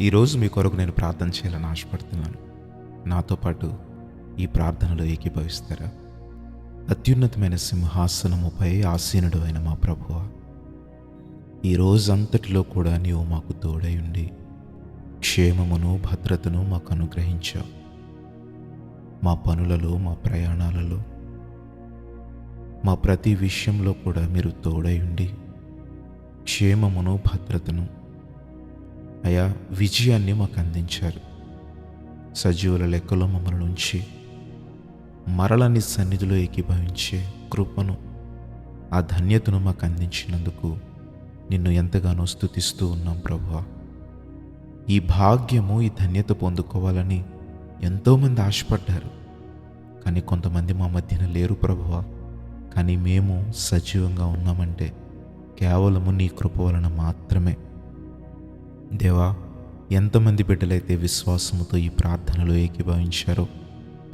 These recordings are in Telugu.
ఈరోజు మీ కొరకు నేను ప్రార్థన చేయాలని ఆశపడుతున్నాను. నాతో పాటు ఈ ప్రార్థనలో ఏకీభవిస్తారా? అత్యున్నతమైన సింహాసనముపై ఆసీనుడు అయిన మా ప్రభువ ఈ రోజంతటిలో కూడా నీవు మాకు తోడై ఉండి క్షేమమును భద్రతను మాకు అనుగ్రహించావు. మా పనులలో మా ప్రయాణాలలో మా ప్రతి విషయంలో కూడా మీరు తోడై ఉండి క్షేమమును భద్రతను అయా విజయాన్ని మాకు అందించారు. సజీవుల లెక్కలో మమ్మల్ని ఉంచి మరలని సన్నిధిలో ఏకీభవించే కృపను ఆ ధన్యతను మాకు అందించినందుకు నిన్ను ఎంతగానో స్థుతిస్తూ ఉన్నాం ప్రభువా. ఈ భాగ్యము ఈ ధన్యత పొందుకోవాలని ఎంతోమంది ఆశపడ్డారు. కానీ కొంతమంది మా మధ్యన లేరు ప్రభువ. కానీ మేము సజీవంగా ఉన్నామంటే కేవలము నీ కృప వలన మాత్రమే. దేవా ఎంతమంది బిడ్డలైతే విశ్వాసముతో ఈ ప్రార్థనలో ఏకీభవించారో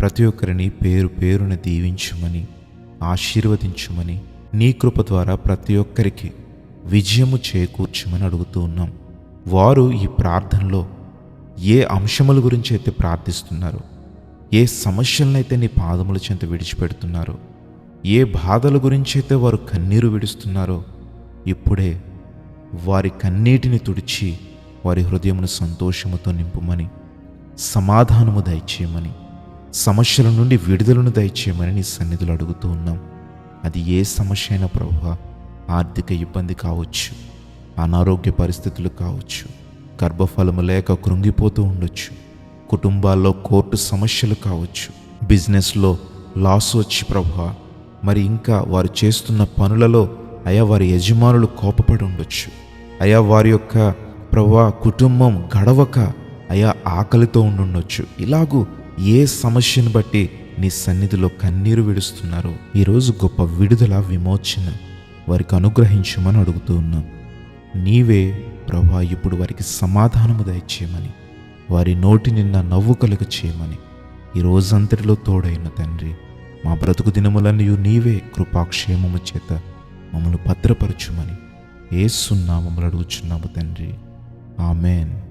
ప్రతి ఒక్కరిని పేరు పేరున దీవించుమని ఆశీర్వదించుమని నీ కృప ద్వారా ప్రతి ఒక్కరికి విజయము చేకూర్చమని అడుగుతూ ఉన్నాం. వారు ఈ ప్రార్థనలో ఏ అంశముల గురించి అయితే ప్రార్థిస్తున్నారో ఏ సమస్యలనైతే నీ పాదముల చెంత విడిచిపెడుతున్నారో ఏ బాధల గురించి అయితే వారు కన్నీరు విడుస్తున్నారో ఇప్పుడే వారి కన్నీటిని తుడిచి వారి హృదయమును సంతోషముతో నింపుమని సమాధానము దయచేయమని సమస్యల నుండి విడుదలను దయచేయమని నీ సన్నిధులు అడుగుతూ ఉన్నాం. అది ఏ సమస్య అయినా ప్రభు ఆర్థిక ఇబ్బంది కావచ్చు అనారోగ్య పరిస్థితులు కావచ్చు గర్భఫలము లేక కృంగిపోతూ ఉండొచ్చు కుటుంబాల్లో కోర్టు సమస్యలు కావచ్చు బిజినెస్లో లాస్ వచ్చి ప్రభు మరి ఇంకా వారు చేస్తున్న పనులలో అయా వారి యజమానులు కోపపడి ఉండొచ్చు అయా వారి యొక్క ప్రభా కుటుంబం గడవక అయా ఆకలితో ఉండుండొచ్చు. ఇలాగూ ఏ సమస్యను బట్టి నీ సన్నిధిలో కన్నీరు విడుస్తున్నారో? ఈరోజు గొప్ప విడుదల విమోచన వారికి అనుగ్రహించమని అడుగుతూ ఉన్నాం. నీవే ప్రభా ఇప్పుడు వారికి సమాధానము దయచేయమని వారి నోటి నిన్న నవ్వు కలుగ చేయమని ఈ రోజంతటిలో తోడైన తండ్రి మా బ్రతుకు దినములన్నీ నీవే కృపాక్షేమము చేత మమ్మల్ని భద్రపరచుమని ఏ సున్నా మమ్మల్ని అడుగుచున్నాము తండ్రి. Amen.